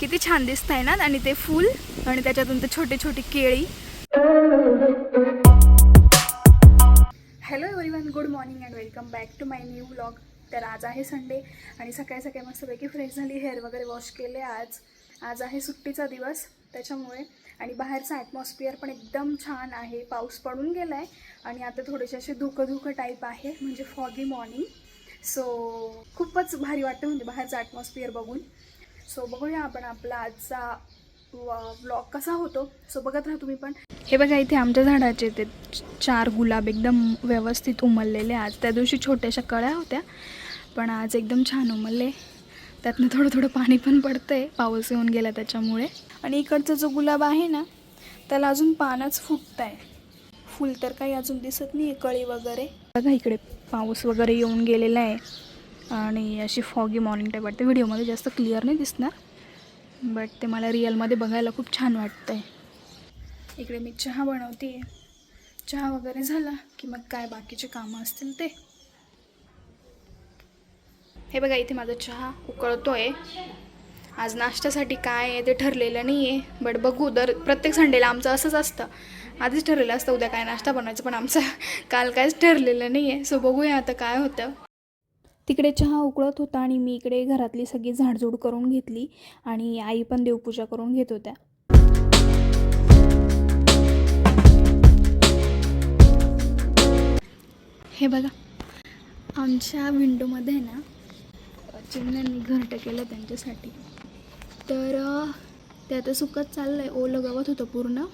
किती छान दिसत आहे ना? आणि ते फूल आणि त्याच्यातून ते छोटे छोटे केळी. Hello everyone good morning and welcome back to my new vlog तर आज आहे संडे आणि सकाळी सकाळी मस्तपैकी फ्रेश झाली हेअर वगैरे वॉश केले आज. आज आहे सुट्टीचा दिवस त्याच्यामुळे. आणि बाहेरचं ॲटमॉस्फिअर पण एकदम छान आहे. पाऊस पडून गेला आहे आणि आता थोडेसे असे धुकं धुकं टाईप आहे म्हणजे फॉगी मॉर्निंग सो खूपच भारी वाटतं म्हणजे बाहेरचं ॲटमॉस्फिअर बघून. सो बघूया आपण आपला आजचा व्लॉग कसा होतो. सो बघत राहा तुम्ही पण. हे बघा इथे आमच्या झाडाचे ते चार गुलाब एकदम व्यवस्थित उमललेले. आज त्या दिवशी छोट्याशा कळ्या होत्या पण आज एकदम छान उमलले. त्यातनं थोडं थोडं पाणी पण पडतं आहे पाऊस येऊन गेला त्याच्यामुळे. आणि इकडचा जो गुलाब आहे ना त्याला अजून पानच फुटत आहे फुल तर काही अजून दिसत नाही आहे कळी वगैरे. बघा इकडे. पाऊस वगैरे येऊन गेलेला आहे आणि अशी फॉगी मॉर्निंग टाईप वाटते. व्हिडिओमध्ये जास्त क्लिअर नाही दिसणार बट ते मला रिअलमध्ये बघायला खूप छान वाटतं आहे इकडे मी चहा बनवते चहा वगैरे झाला की मग काय बाकीचे कामं असतील ते. हे बघा इथे माझा चहा उकळतो आहे आज नाश्त्यासाठी काय आहे ते ठरलेलं नाही आहे बट बघू. दर प्रत्येक संडेला आमचं असंच असतं. आधीच ठरलेलं असतं उद्या काय नाश्ता बनवायचं पण आमचं काल काहीच ठरलेलं नाही आहे सो बघूया आता काय होतं. तिकडे चहा उकळत होता आणि मी इकडे घरातली सगळी झाडझूड करून घेतली आणि आई पण देवपूजा करून घेत होत्या. हे बघा आमच्या विंडोमध्ये ना चिमण्यांनी घरटं केलं त्यांच्यासाठी. तर ते आता सुकत चाललं आहे ओलं गवत होतं पूर्ण.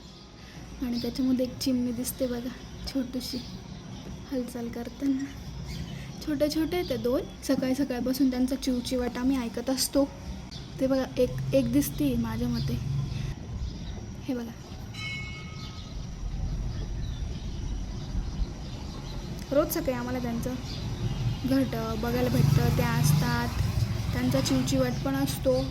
आणि त्याच्यामध्ये एक चिमणी दिसते बघा छोटीशी. हालचाल करताना. छोटे छोटे ते दोन. सकाळी सकाळपासून त्यांचा चिवचिवाट आम्ही ऐकत असतो. ते बघा एक एक दिसते माझ्या मते. हे बघा. रोज सकाळी आम्हाला त्यांचं घरटं बघायला भेटतं त्या असतात. त्यांचा चिवचिवाट पण असतो.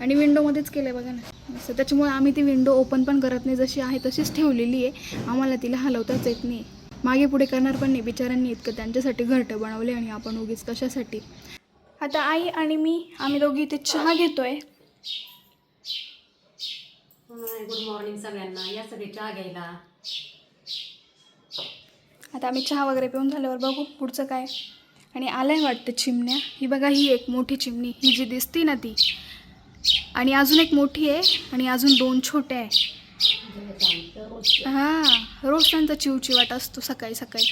आणि विंडोमध्येच केलं आहे बघा ना. असं त्याच्यामुळे आम्ही ती विंडो ओपन पण करत नाही. जशी आहे तशीच ठेवलेली आहे. आम्हाला तिला हलवताच येत नाही. मागे पुढे करणार पण नाही. बिचाऱ्यांनी इतकं त्यांच्यासाठी घरटं बनवले आणि आपण उगीच कशासाठी? आता आई आणि मी आम्ही दोघी इथे चहा घेतोय. गुड मॉर्निंग सगळ्यांना. या सगळे चहा घ्यायला. आता आम्ही चहा वगैरे पिऊन झाल्यावर बघू पुढचं काय. आणि आलंय वाटतं चिमण्या. ही बघा ही एक मोठी चिमणी. ही जी दिसती ना ती आणि अजून एक मोठी आहे आणि अजून दोन छोट्या आहे. हां रोज त्यांचा चिवचिवाट असतो सकाळी सकाळी.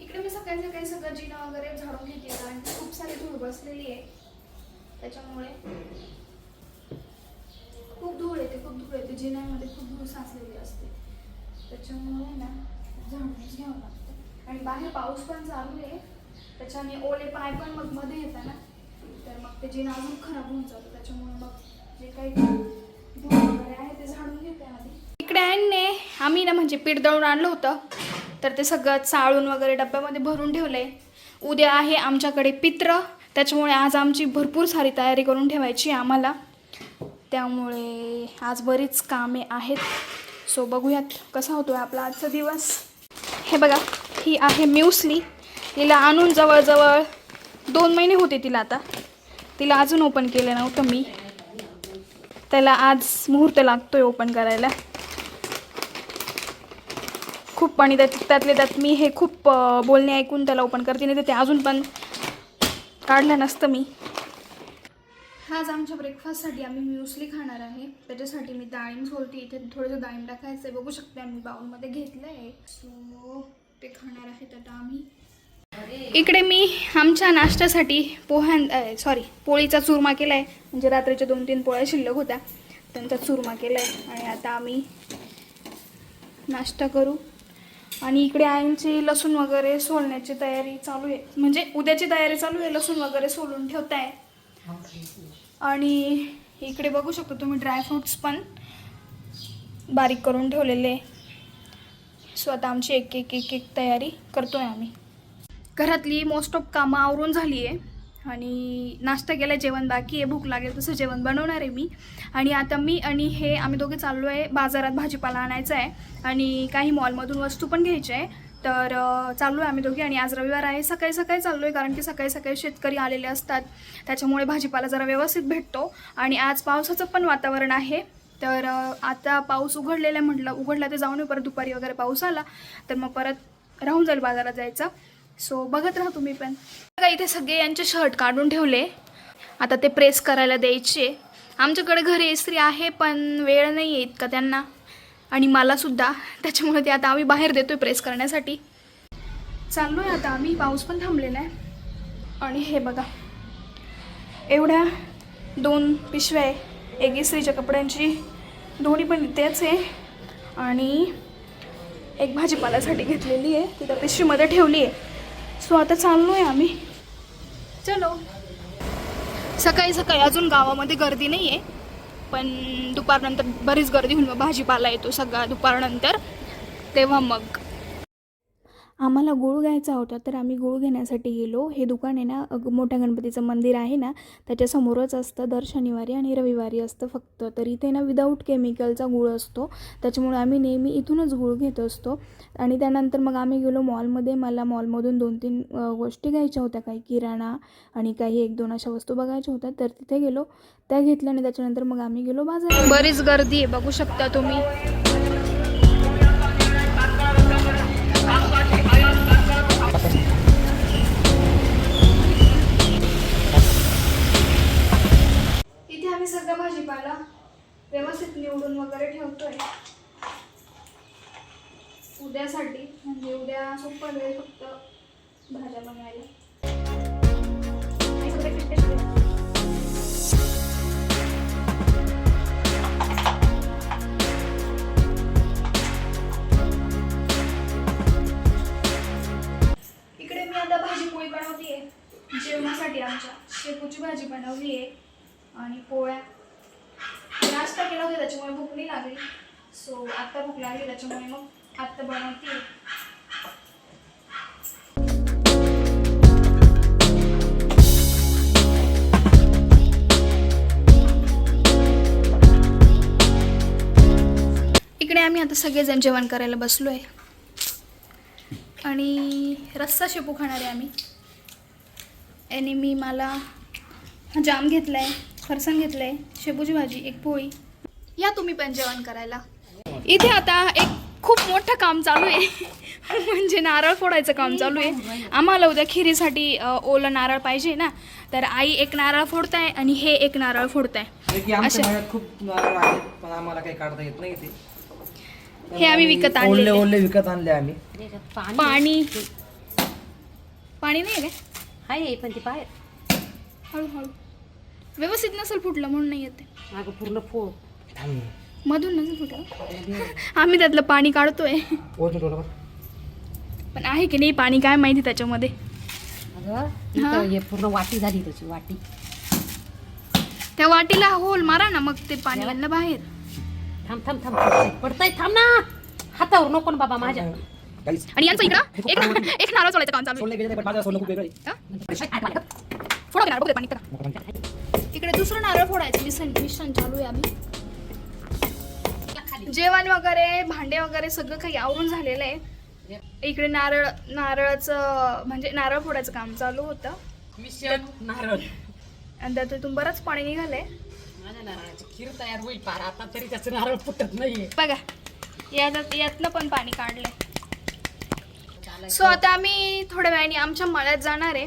इकडे मी सकाळी सकाळी सगळं जिना वगैरे झाडून घेते कारण की खूप सारी धूळ बसलेली आहे. त्याच्यामुळे खूप धूळ येते खूप धूळ येते. जिन्यामध्ये खूप धूळ साचलेली असते. त्याच्यामुळे ना झाडूनच घ्यावं लागतं. आणि बाहेर पाऊस पण चालू आहे. त्याच्याने ओले पाय पण मग मध्ये येतात ना तर मग ते जिना अजून खराब होऊन जातं. त्याच्यामुळे मग जे काही आहे ते झाडून घेते आधी. इकडे आणणे आम्ही ना म्हणजे पीठ दळून आणलं होतं. तर ते सगळं चाळून वगैरे डब्यामध्ये भरून ठेवलंय. उद्या आहे आमच्याकडे पित्र. त्याच्यामुळे आज आमची भरपूर सारी तयारी करून ठेवायची आम्हाला. त्यामुळे आज बरीच कामे आहेत. सो बघूयात कसा होतो आहे आपला आजचा दिवस. हे बघा ही आहे म्युसली. तिला आणून जवळजवळ दोन महिने होते तिला आता. तिला अजून ओपन केलं नव्हतं मी. त्याला आज मुहूर्त लागतोय ओपन करायला. खूप आणि त्यात त्यातले त्यात मी हे खूप बोलणे ऐकून त्याला ओपन करते नाही तर ते अजून पण काढलं नसतं मी. आज आमच्या ब्रेकफास्टसाठी आम्ही म्युसली खाणार आहे. त्याच्यासाठी मी डाळिंब सोलते इथे थोडंसं डाळिंब टाकायचं आहे बघू शकते आम्ही बाउलमध्ये घेतलं आहे सो ते खाणार आहेत आता आम्ही. इकडे मी आमच्या नाश्त्यासाठी पोह्यां सॉरी पोळीचा चुरमा केला आहे म्हणजे रात्रीच्या दोन तीन पोळ्या शिल्लक होत्या. त्यांचा चुरमा केला आहे आणि आता आम्ही नाश्ता करू. आणि इकडे आईंची लसूण वगैरे सोलण्याची तयारी चालू आहे. म्हणजे उद्याची तयारी चालू आहे. लसूण वगैरे सोलून ठेवताय. आणि इकडे बघू शकतो तुम्ही ड्रायफ्रूट्स पण बारीक करून ठेवलेले स्वतः आमची एक एक एक एक तयारी करतो आहे आम्ही. घरातली मोस्ट ऑफ कामं आवरून झाली आहे आणि नाश्ता केला जेवण बाकी आहे भूक लागेल तसं जेवण बनवणार आहे मी. आणि आता मी आणि हे आम्ही दोघे चाललो आहे बाजारात भाजीपाला आणायचा आहे. आणि काही मॉलमधून वस्तू पण घ्यायच्या आहे. तर चाललो आहे आम्ही दोघी आणि आज रविवार आहे. सकाळी सकाळी चाललो आहे कारण की सकाळी सकाळी शेतकरी आलेले असतात. त्याच्यामुळे भाजीपाला जरा व्यवस्थित भेटतो. आणि आज पावसाचं पण वातावरण आहे. तर आता पाऊस उघडलेला आहे म्हटलं उघडला तर जाऊन परत दुपारी वगैरे पाऊस आला तर मग परत राहून जाईल बाजारात जायचं. सो बघत राहा तुम्ही पण. बघा इथे सगळे यांचे शर्ट काढून ठेवले. आता ते प्रेस करायला द्यायचे. आमच्याकडे घरी इस्त्री आहे पण वेळ नाही आहे इतका त्यांना. आणि मलासुद्धा त्याच्यामुळे ते आता आम्ही बाहेर देतो आहे प्रेस करण्यासाठी. चाललो आहे आता आम्ही. पाऊस पण थांबलेला आहे. आणि हे बघा. एवढ्या दोन पिशव्या आहे. एक इस्त्रीच्या कपड्यांची. दोन्ही पण इथेच आहे. आणि एक भाजीपाल्यासाठी घेतलेली आहे. ती त्या पिशवीमध्ये ठेवली आहे. सो आता चाललो आहे आम्ही. चलो. सकाळी सकाळी अजून गावामध्ये गर्दी नाही आहे पण दुपारनंतर बरीच गर्दी होऊन मग भाजीपाला येतो सगळा दुपारनंतर. तेव्हा मग आम्हाला गुळ घ्यायचा होता तर आम्ही गुळ घेण्यासाठी गेलो. हे दुकान आहे ना मोठ्या गणपतीचं मंदिर आहे ना त्याच्यासमोरच असतं दर शनिवारी आणि रविवारी असतं फक्त. तर इथे ना विदाऊट केमिकलचा गुळ असतो. त्याच्यामुळे आम्ही नेहमी इथूनच गुळ घेत असतो. आणि त्यानंतर मग आम्ही गेलो मॉलमध्ये. मला मॉलमधून दोन तीन गोष्टी घ्यायच्या होत्या. काही किराणा आणि काही एक दोन अशा वस्तू बघायच्या होत्या. तर तिथे गेलो. त्या घेतल्या आणि त्याच्यानंतर मग आम्ही गेलो बाजार बरीच गर्दी आहे बघू शकता तुम्ही. आणि पोळ्या. नाश्ता केला होता त्याच्यामुळे भूक नाही लागली. सो आत्ता भूक लागली त्याच्यामुळे मग आत्ता बनवते. इकडे आम्ही आता सगळेजण जेवण करायला बसलो आहे आणि रस्सा शेपू खाणार आहे आम्ही. आणि मी मला जाम घेतला आहे फरसाण घेतलं आहे शेपूची भाजी एक पोळी. या तुम्ही पण जेवण करायला. इथे आता एक खूप मोठं काम चालू आहे. म्हणजे नारळ फोडायचं काम चालू आहे. आम्हाला उद्या खिरीसाठी ओलं नारळ पाहिजे ना? तर आई एक नारळ फोडताय आणि हे एक नारळ फोडताय. हे की अशा- मळ्यात खूप नारळ आहेत पण आम्हाला काही काढता येत नाही ते. हे आम्ही विकत ओले आणलेले. ओले विकत आणले आम्ही. पाणी. पाणी पाणी नाही आहे काय आहे पण ती बाहेर. हळूहळू. व्यवस्थित नसेल फुटलं म्हणून नाही येते पूर्ण फोड थांब. मधून नसेल फुटलं. आम्ही त्यातलं पाणी काढतोय. ओतून ठेवलं बरं. पण आहे की नाही पाणी काय माहिती त्याच्यामध्ये? अगं हा. इथं हे पूर्ण वाटी झाली त्याची वाटी. त्या वाटीला होल मारा ना मग ते पाणी याला- आलं बाहेर. थांब थांब थांब पडतंय, पडतंय थांब ना. हातावर नको ना बाबा माझ्या. आणि यांचं इकडं? एक एक नारळ सोडायचं काम चालू सोडलं गेलं नाही, पण माझं सोडलं खूप वेगळं आहे. आहे हा? फोडा की नारळ? बघू दे पाणी. इकडे दुसरं नारळ फोडायचं. मिश्रण मिश्रण चालू आहे आम्ही. जेवण वगैरे भांडे वगैरे सगळं काही आवरून झालेलं आहे. इकडे नारळ नारळाचं म्हणजे नारळ फोडायचं काम चालू होतं. मिश्रण नारळ. आणि त्यातून बरंच पाणी निघालंय. माझ्या नारळाची खीर तयार होईल पार आता तरी त्याचं नारळ फुटत नाहीये. बघा यात यातलं पण पाणी काढलंय. सो आता आम्ही थोड्या वेळाने आमच्या मळ्यात जाणार आहे.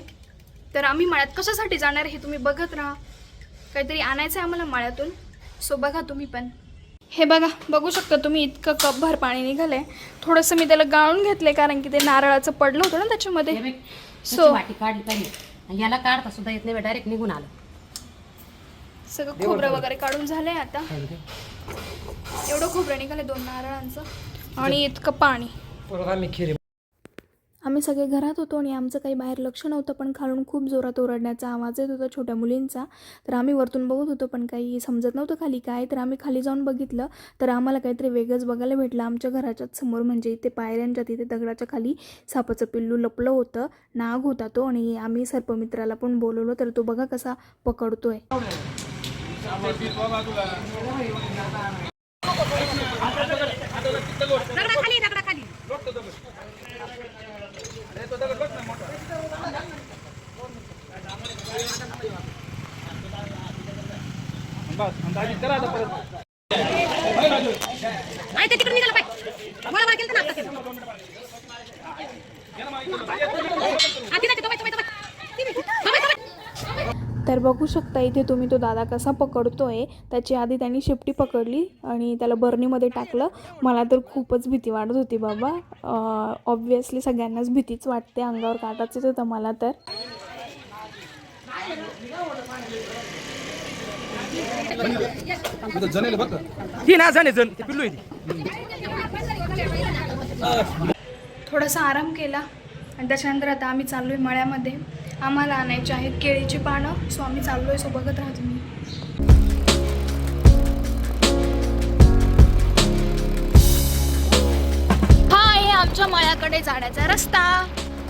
तर आम्ही मळ्यात कशासाठी जाणार आहे हे तुम्ही बघत राहा. काहीतरी आणायचं आहे आम्हाला मळ्यातून. सो बघा तुम्ही पण. हे बघा बघू शकता तुम्ही इतकं कपभर पाणी निघालंय. थोडंसं मी त्याला गाळून घेतलंय कारण की ते नारळाचं पडलं होतं ना त्याच्यामध्ये. सो- त्याची वाटी काढली पाहिजे. आणि याला काढता सुद्धा येत नाही डायरेक्ट निघून आलं. सगळं खोबरं वगैरे काढून झालंय आता. एवढं खोबरं निघालंय दोन नारळांचं. आणि इतकं पाणी. आम्ही सगळे घरात होतो आणि आमचं काही बाहेर लक्ष नव्हतं पण खालून खूप जोरात ओरडण्याचा आवाज येत होता छोट्या मुलींचा. तर आम्ही वरतून बघत होतो पण काही समजत नव्हतं खाली काय. तर आम्ही खाली जाऊन बघितलं तर आम्हाला काहीतरी वेगळंच बघायला भेटलं. आमच्या घराच्याच समोर म्हणजे इथे पायऱ्यांच्या तिथे दगडाच्या खाली सापाचं पिल्लू लपलं होतं. नाग होता तो आणि आम्ही सर्पमित्राला पण बोलवलं तर तो बघा कसा पकडतोय आहे ते तिकडे निघालं पाय. गोळा केलं ना आता. तर बघू शकता इथे तुम्ही तो दादा कसा पकडतोय. त्याची आधी त्यांनी शेपटी पकडली आणि त्याला बर्नीमध्ये टाकलं. मला तर खूपच भीती वाटत होती बाबा. ऑब्वियसली सगळ्यांनाच भीतीच वाटते. अंगावर काटाच येत होतं मला तर. ही ना जाणे जण ते पिल्लू आहे ती. थोडासा आराम केला आणि त्याच्यानंतर आता आम्ही चाललो आहे मळ्यामध्ये. आम्हाला आणायचे आहेत केळीची पानं सो आम्ही चाललो आहे सो बघत राहा तुम्ही. हा आमच्या मळ्याकडे जाण्याचा रस्ता.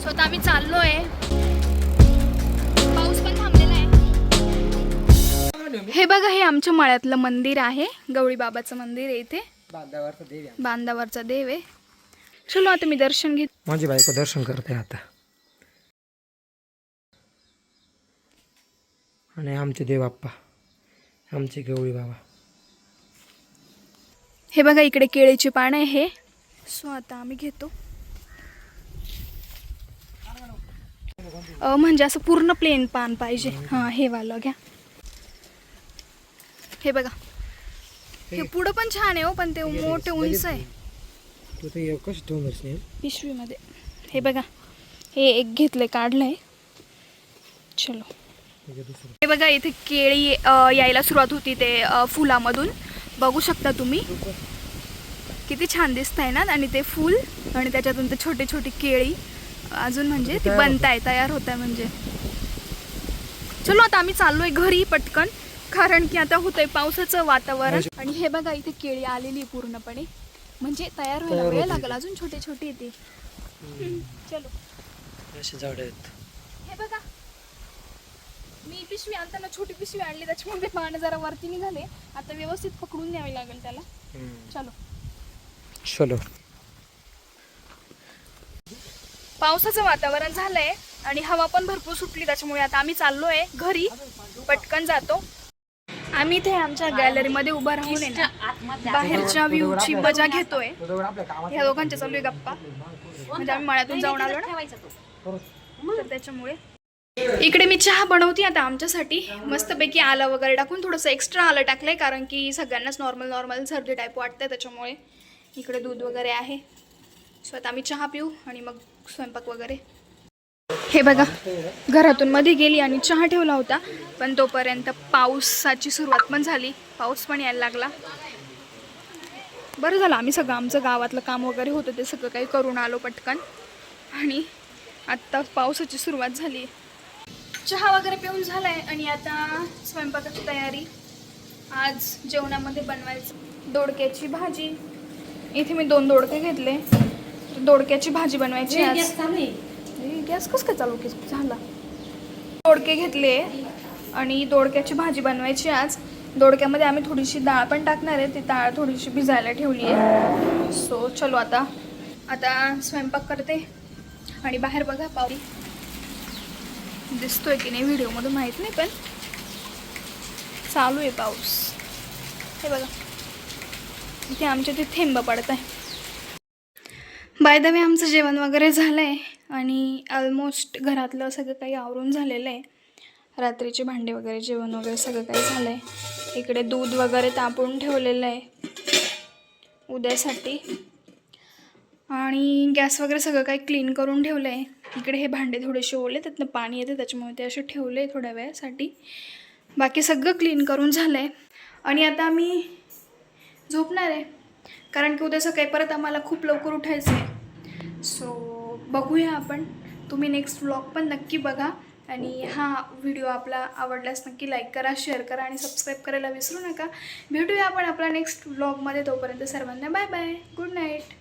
सो आता आम्ही चाललो आहे बघा हे आमच्या मळ्यातलं मंदिर आहे. गवळी बाबाचं मंदिर आहे इथे. बांधावरचा देव आहे. चलो आता मी दर्शन घेत माझी बायको दर्शन करते आता. आणि आमचे देव आप्पा आमचे गवळी बाबा हे बघा इकडे केळीची पानं आहे हे. सो आता आम्ही घेतो. अ, म्हणजे असं पूर्ण प्लेन पान पाहिजे. हां हे वालं घ्या. हे बघा. हे पुढं पण छान आहे हो पण ते मोठे उंच आहे. पिशवीमध्ये हे बघा. हे एक घेतलंय काढलंय. चलो. हे बघा इथे केळी यायला सुरुवात होती ते फुलामधून. बघू शकता तुम्ही. किती छान दिसत आहे ना आणि ते फूल आणि त्याच्यातून ते छोटे छोटे केळी. अजून म्हणजे ती बनताय तयार होत आहे म्हणजे. चलो आता आम्ही चाललोय घरी पटकन. कारण की आता होतंय पावसाचं वातावरण. आणि हे बघा इथे केळी आलेली पूर्णपणे. म्हणजे तयार व्हायला वेळ लागेल अजून छोटे छोटे येते. चलो. असे झाड आहेत. हे बघा. मी पिशवी आणताना छोटी पिशवी आणली त्याच्यामध्ये पानं जरा वरती निघाले. आता व्यवस्थित पकडून न्यावी लागेल त्याला. चलो. चलो. पावसाचं वातावरण झालंय आणि हवा पण भरपूर सुटली त्याच्यामुळे आता आम्ही चाललोय घरी. पटकन जातो. आम्ही इथे आमच्या गॅलरीमध्ये उभं राहून आहे ना बाहेरच्या व्ह्यूची मजा घेतोय. ह्या दोघांच्या चालू आहे गप्पा. म्हणजे आम्ही मळ्यातून जाऊन आलो ना. तर त्याच्यामुळे. इकडे मी चहा बनवते आता आमच्यासाठी. मस्तपैकी आलं वगैरे टाकून थोडंसं एक्स्ट्रा आलं टाकलंय कारण की सगळ्यांनाच नॉर्मल नॉर्मल सर्दी टाईप वाटतंय त्याच्यामुळे. इकडे दूध वगैरे आहे. सो आता आम्ही चहा पिऊ आणि मग स्वयंपाक वगैरे. हे बघा घरातून मध्ये गेली आणि चहा ठेवला होता पण तोपर्यंत पावसाची सुरुवात पण झाली. पाऊस पण यायला लागला. बरं झालं आम्ही सगळं आमचं गावातलं काम वगैरे होतं ते सगळं काही करून आलो पटकन. आणि आत्ता पावसाची सुरुवात झाली. चहा वगैरे पिऊन झालाय आणि आता स्वयंपाकाची तयारी. आज जेवणामध्ये बनवायचं दोडक्याची भाजी. इथे मी दोन दोडके घेतले. दोडक्याची भाजी बनवायची आज. गॅस गॅस कसं काय चालू की झाला. दोडके घेतले आणि दोडक्याची भाजी बनवायची आज. दोडक्यामध्ये आम्ही थोडीशी डाळ पण टाकणार आहे. ती डाळ थोडीशी भिजायला ठेवली आहे. सो चलो आता. आता स्वयंपाक करते. आणि बाहेर बघा पावरी. दिसतोय की नाही व्हिडिओमध्ये माहीत नाही पण चालू आहे पाऊस. हे बघा. इथे आमच्या ते थेंब पडत आहे. बाय द वे आमचं जेवण वगैरे झालं आहे आणि ऑलमोस्ट घरातलं सगळं काही आवरून झालेलं आहे. रात्रीचे भांडे वगैरे जेवण वगैरे सगळं काही झालं आहे इकडे दूध वगैरे तापवून ठेवलेलं आहे. उद्यासाठी. आणि गॅस वगैरे सगळं काही क्लीन करून ठेवलं आहे इकडे हे भांडे थोडेसे ओले त्यातनं पाणी येते त्याच्यामुळे ते असे ठेवले थोड्या वेळासाठी. बाकी सगळं क्लीन करून झालं आहे आणि आता आम्ही झोपणार आहे. कारण की उद्या सकाळी परत आम्हाला खूप लवकर उठायचं आहे बघूया आपण. तुम्ही नेक्स्ट व्लॉग पण नक्की बघा. आणि हा व्हिडिओ आपला आवडल्यास नक्की लाईक करा शेअर करा आणि सबस्क्राईब करायला विसरू नका. भेटूया आपण आपला नेक्स्ट व्लॉगमध्ये तोपर्यंत सर्वांना बाय बाय गुड नाईट